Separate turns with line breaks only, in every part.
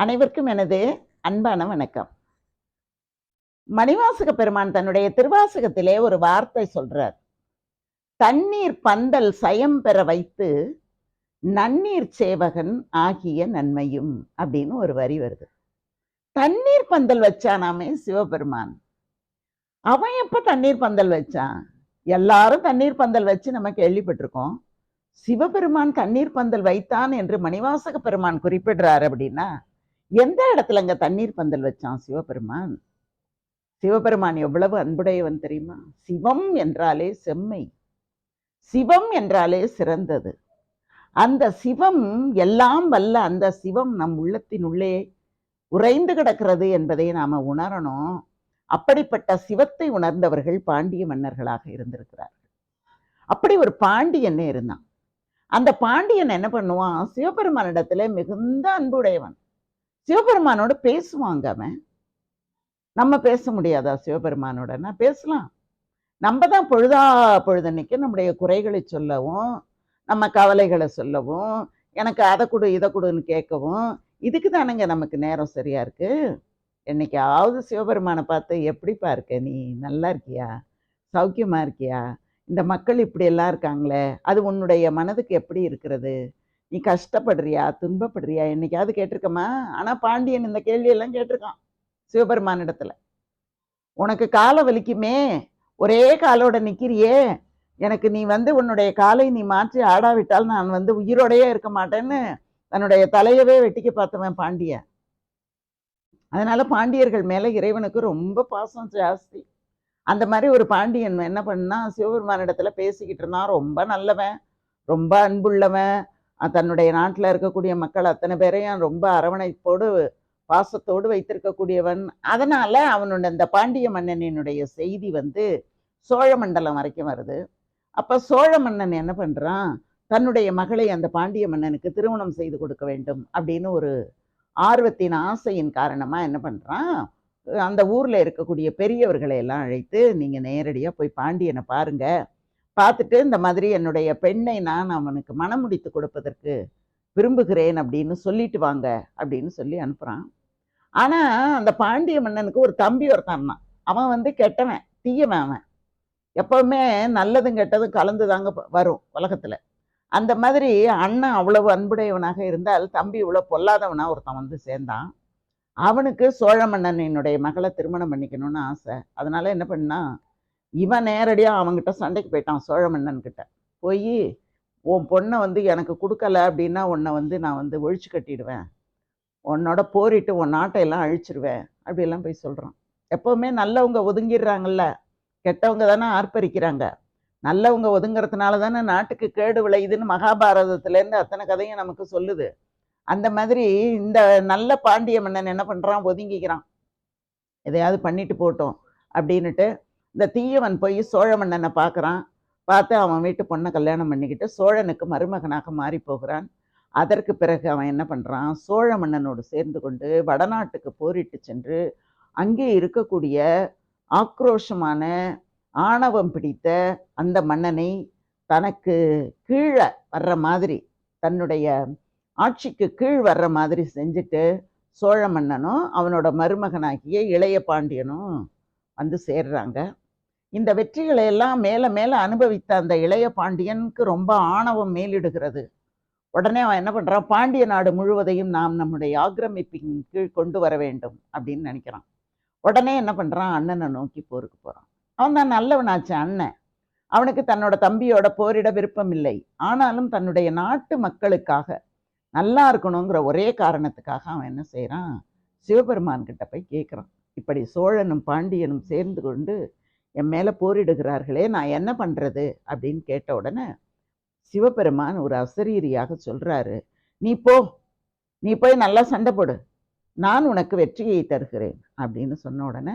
அனைவருக்கும் எனது அன்பான வணக்கம். மணிவாசக பெருமான் தன்னுடைய திருவாசகத்திலே ஒரு வார்த்தை சொல்றார். தண்ணீர் பந்தல் சயம் பெற வைத்து நன்னீர் சேவகன் ஆகிய நன்மையும் அப்படின்னு ஒரு வரி வருது. தண்ணீர் பந்தல் வச்சானாமே சிவபெருமான். அவன் எப்ப தண்ணீர் பந்தல் வச்சான்? எல்லாரும் தண்ணீர் பந்தல் வச்சு நம்ம கேள்விப்பட்டிருக்கோம். சிவபெருமான் தண்ணீர் பந்தல் வைத்தான் என்று மணிவாசக பெருமான் குறிப்பிடுறார் அப்படின்னா எந்த இடத்துல அங்க தண்ணீர் பந்தல் வச்சான் சிவபெருமான்? சிவபெருமான் எவ்வளவு அன்புடையவன் தெரியுமா? சிவம் என்றாலே செம்மை. சிவம் என்றாலே சிறந்தது. அந்த சிவம் எல்லாம் வல்ல அந்த சிவம் நம் உள்ளத்தின் உள்ளே உறைந்து கிடக்கிறது என்பதை நாம உணரணும். அப்படிப்பட்ட சிவத்தை உணர்ந்தவர்கள் பாண்டிய மன்னர்களாக இருந்திருக்கிறார்கள். அப்படி ஒரு பாண்டியன்னே இருந்தான். அந்த பாண்டியன் என்ன பண்ணுவான்? சிவபெருமானிடத்துல மிகுந்த அன்புடையவன். சிவபெருமானோட பேசுவாங்க அவன். நம்ம பேச முடியாதா சிவபெருமானோடனா? பேசலாம். நம்ம தான் பொழுதா பொழுதன்னைக்கு நம்முடைய குறைகளை சொல்லவும் நம்ம கவலைகளை சொல்லவும் எனக்கு அதை கொடு இதை கொடுன்னு கேட்கவும் இதுக்கு தானுங்க நமக்கு நேரம் சரியாக இருக்குது என்னைக்காவது சிவபெருமானை பார்த்து எப்படிப்பா இருக்க நீ? நல்லா இருக்கியா? சௌக்கியமாக இருக்கியா? இந்த மக்கள் இப்படி எல்லாம் இருக்காங்களே அது உன்னுடைய மனதுக்கு எப்படி இருக்கிறது? நீ கஷ்டப்படுறியா? துன்பப்படுறியா? என்னைக்காவது கேட்டிருக்கமா? ஆனா பாண்டியன் இந்த கேள்வியெல்லாம் கேட்டிருக்கான் சிவபெருமானிடத்தில். உனக்கு காலை வலிக்குமே? ஒரே காலோட நிக்கிறியே? எனக்கு நீ வந்து உன்னுடைய காலை நீ மாற்றி ஆடாவிட்டால் நான் வந்து உயிரோடையே இருக்க மாட்டேன்னு தன்னுடைய தலையவே வெட்டிக்க பார்த்தவன் பாண்டியன். அதனால பாண்டியர்கள் மேல இறைவனுக்கு ரொம்ப பாசம் ஜாஸ்தி. அந்த மாதிரி ஒரு பாண்டியன் என்ன பண்ணா சிவபெருமானிடத்துல பேசிக்கிட்டு இருந்தான். ரொம்ப நல்லவன். ரொம்ப அன்புள்ளவன். தன்னுடைய நாட்டில் இருக்கக்கூடிய மக்கள் அத்தனை பேரையும் ரொம்ப அரவணைப்போடு பாசத்தோடு வைத்திருக்கக்கூடியவன். அதனால் அவனோட இந்த பாண்டிய மன்னனினுடைய செய்தி வந்து சோழ மண்டலம் வரைக்கும் வருது. அப்போ சோழ மன்னன் என்ன பண்ணுறான் தன்னுடைய மகளை அந்த பாண்டிய மன்னனுக்கு திருமணம் செய்து கொடுக்க வேண்டும் அப்படின்னு ஒரு ஆர்வத்தின் ஆசையின் காரணமாக என்ன பண்ணுறான் அந்த ஊரில் இருக்கக்கூடிய பெரியவர்களை எல்லாம் அழைத்து நீங்கள் நேரடியாக போய் பாண்டியனை பாருங்கள் பார்த்துட்டு இந்த மாதிரி என்னுடைய பெண்ணை நான் அவனுக்கு மனம் முடித்து கொடுப்பதற்கு விரும்புகிறேன் அப்படின்னு சொல்லிட்டு வாங்க அப்படின்னு சொல்லி அனுப்புறான். ஆனா அந்த பாண்டிய மன்னனுக்கு ஒரு தம்பி ஒருத்தன் அவன் வந்து கெட்டவன் தீயவன் அவன். எப்பவுமே நல்லதும் கெட்டதும் கலந்து தாங்க வரும் உலகத்துல. அந்த மாதிரி அண்ணன் அவ்வளவு அன்புடையவனாக இருந்தால் தம்பி இவ்வளவு பொல்லாதவனா ஒருத்தன் வந்து சேர்ந்தான். அவனுக்கு சோழ மன்னனினுடைய மகளை திருமணம் பண்ணிக்கணும்னு ஆசை. அதனால என்ன பண்ணால் இவன் நேரடியாக அவங்ககிட்ட சண்டைக்கு போயிட்டான் சோழ மன்னன் கிட்ட போய் உன் பொண்ணை வந்து எனக்கு கொடுக்கல அப்படின்னா உன்னை வந்து நான் வந்து ஒழிச்சு கட்டிடுவேன். உன்னோட போரிட்டு உன் நாட்டை எல்லாம் அழிச்சிருவேன். அப்படியெல்லாம் போய் சொல்கிறான் எப்போவுமே நல்லவங்க ஒதுங்கிடுறாங்கல்ல. கெட்டவங்க தானே ஆர்ப்பரிக்கிறாங்க. நல்லவங்க ஒதுங்கிறதுனால தானே நாட்டுக்கு கேடு விளையுதுன்னு மகாபாரதத்துலேருந்து அத்தனை கதையும் நமக்கு சொல்லுது. அந்த மாதிரி இந்த நல்ல பாண்டிய மன்னன் என்ன பண்ணுறான் ஒதுங்கிக்கிறான். எதையாவது பண்ணிட்டு போட்டோம் அப்படின்னுட்டு இந்த தீயவன் போய் சோழ மன்னனை பார்க்குறான். பார்த்து அவன் வீட்டு பொண்ணை கல்யாணம் பண்ணிக்கிட்டு சோழனுக்கு மருமகனாக மாறி போகிறான். அதற்கு பிறகு அவன் என்ன பண்ணுறான் சோழ மன்னனோடு சேர்ந்து கொண்டு வடநாட்டுக்கு போரிட்டு சென்று அங்கே இருக்கக்கூடிய ஆக்ரோஷமான ஆணவம் பிடித்த அந்த மன்னனை தனக்கு கீழே வர்ற மாதிரி தன்னுடைய ஆட்சிக்கு கீழ் வர்ற மாதிரி செஞ்சுட்டு சோழ மன்னனும் அவனோட மருமகனாகிய இளைய பாண்டியனும் வந்து சேர்றாங்க. இந்த வெற்றிகளை எல்லாம் மேல மேல அனுபவித்த அந்த இளைய பாண்டியனுக்கு ரொம்ப ஆணவம் மேலிடுகிறது. உடனே அவன் என்ன பண்றான்? பாண்டிய நாடு முழுவதையும் நாம் நம்முடைய ஆக்கிரமிப்பின் கீழ் கொண்டு வர வேண்டும் அப்படின்னு நினைக்கிறான். உடனே என்ன பண்றான்? அண்ணனை நோக்கி போருக்கு போறான். அவன் தான் நல்லவனாச்சு அண்ணன் அவனுக்கு தன்னோட தம்பியோட போரிட விருப்பம் இல்லை. ஆனாலும் தன்னுடைய நாட்டு மக்களுக்காக நல்லா இருக்கணுங்கிற ஒரே காரணத்துக்காக அவன் என்ன செய்கிறான் சிவபெருமான் கிட்ட போய் கேட்குறான் இப்படி சோழனும் பாண்டியனும் சேர்ந்து கொண்டு என் மேலே போரிடுகிறார்களே நான் என்ன பண்ணுறது அப்படின்னு கேட்ட உடனே சிவபெருமான் ஒரு அசரீரியாக சொல்கிறாரு நீ போ நீ போய் நல்லா சண்டை போடு நான் உனக்கு வெற்றியை தருகிறேன். அப்படின்னு சொன்ன உடனே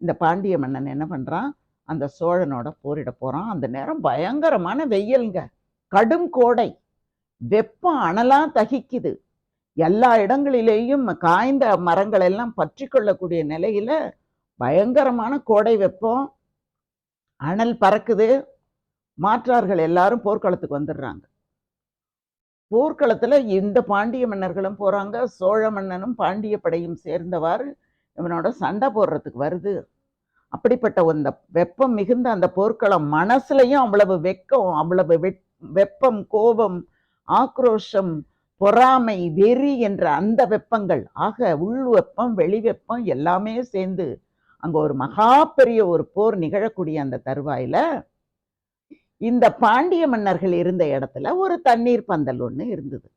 இந்த பாண்டிய மன்னன் என்ன பண்ணுறான் அந்த சோழனோட போரிட போகிறான் அந்த நேரம் பயங்கரமான வெயில்ங்க கடும் கோடை வெப்பம் அனலாக தகிக்குது. எல்லா இடங்களிலேயும் காய்ந்த மரங்கள் எல்லாம் பற்றி கொள்ளக்கூடிய நிலையில் பயங்கரமான கோடை வெப்பம் அனல் பறக்குது. மாற்றார்கள் எல்லாரும் போர்க்களத்துக்கு வந்துடுறாங்க. போர்க்களத்தில் இந்த பாண்டிய மன்னர்களும் போகிறாங்க சோழ மன்னனும் பாண்டிய படையும் சேர்ந்தவாறு இவனோட சண்டை போடுறதுக்கு வருது. அப்படிப்பட்ட அந்த வெப்பம் மிகுந்த அந்த போர்க்களம் மனசுலையும் அவ்வளவு வெக்கம் அவ்வளவு வெப் வெப்பம் கோபம் ஆக்ரோஷம் பொறாமை வெறி என்ற அந்த வெப்பங்கள் ஆக உள் வெப்பம் வெளி வெப்பம் எல்லாமே சேர்ந்து அங்க ஒரு மகா பெரிய ஒரு போர் நிகழக்கூடிய அந்த தருவாயில இந்த பாண்டிய மன்னர்கள் இருந்த இடத்துல ஒரு தண்ணீர் பந்தல் ஒன்று இருந்தது.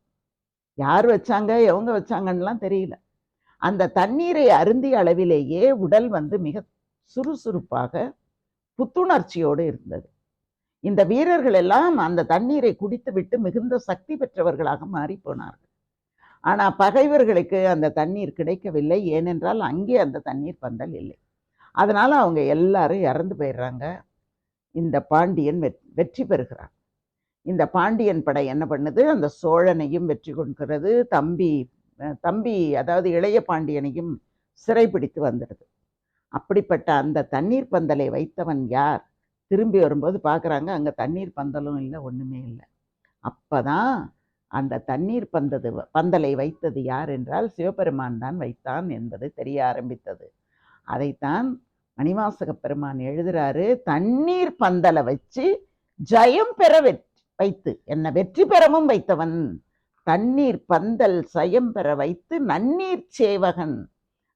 யார் வச்சாங்க எவங்க வச்சாங்கன்னெலாம் தெரியல. அந்த தண்ணீரை அருந்திய அளவிலேயே உடல் வந்து மிக சுறுசுறுப்பாக புத்துணர்ச்சியோடு இருந்தது. இந்த வீரர்கள் எல்லாம் அந்த தண்ணீரை குடித்துவிட்டு மிகுந்த சக்தி பெற்றவர்களாக மாறி போனார்கள். ஆனா பகைவர்களுக்கு அந்த தண்ணீர் கிடைக்கவில்லை ஏனென்றால் அங்கே அந்த தண்ணீர் பந்தல் இல்லை. அதனால் அவங்க எல்லாரும் இறந்து போயிடுறாங்க. இந்த பாண்டியன் வெ வெற்றி பெறுகிறான். இந்த பாண்டியன் படை என்ன பண்ணுது? அந்த சோழனையும் வெற்றி கொள்கிறது. தம்பி தம்பி அதாவது இளைய பாண்டியனையும் சிறைப்பிடித்து வந்துடுது. அப்படிப்பட்ட அந்த தண்ணீர் பந்தலை வைத்தவன் யார்? திரும்பி வரும்போது பார்க்குறாங்க அங்கே தண்ணீர் பந்தலும் இல்லை ஒன்றுமே இல்லை. அப்போ தான் அந்த தண்ணீர் பந்தது பந்தலை வைத்தது யார் என்றால் சிவபெருமான் தான் வைத்தான் என்பது தெரிய ஆரம்பித்தது. அதைத்தான் மணிவாசக பெருமான் எழுதுறாரு தண்ணீர் பந்தலை வச்சு ஜெயம் பெற வெற்- வைத்து என்ன வெற்றி பெறவும் வைத்தவன். தண்ணீர் பந்தல் சயம் பெற வைத்து நன்னீர் சேவகன்.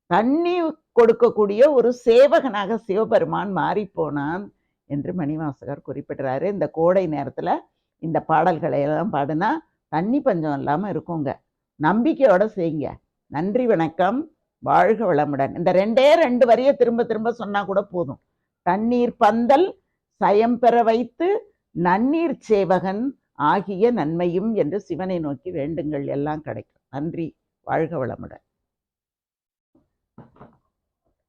தண்ணீர் கொடுக்கக்கூடிய ஒரு சேவகனாக சிவபெருமான் மாறிப்போனான் என்று மணிவாசகர் குறிப்பிடுறாரு. இந்த கோடை நேரத்தில் இந்த பாடல்களை எல்லாம் பாடுனா தண்ணி பஞ்சம் இல்லாமல் இருக்குங்க. நம்பிக்கையோடு செய்யுங்க. நன்றி வணக்கம். வாழ்க வளமுடன். இந்த ரெண்டே ரெண்டு வரியை திரும்ப திரும்ப சொன்னா கூட போதும். தண்ணீர் பந்தல் சயம் பெற வைத்து நன்னீர் சேவகன் ஆகிய நன்மையும் என்று சிவனை நோக்கி வேண்டுங்கள். எல்லாம் கிடைக்கும். நன்றி. வாழ்க வளமுடன்.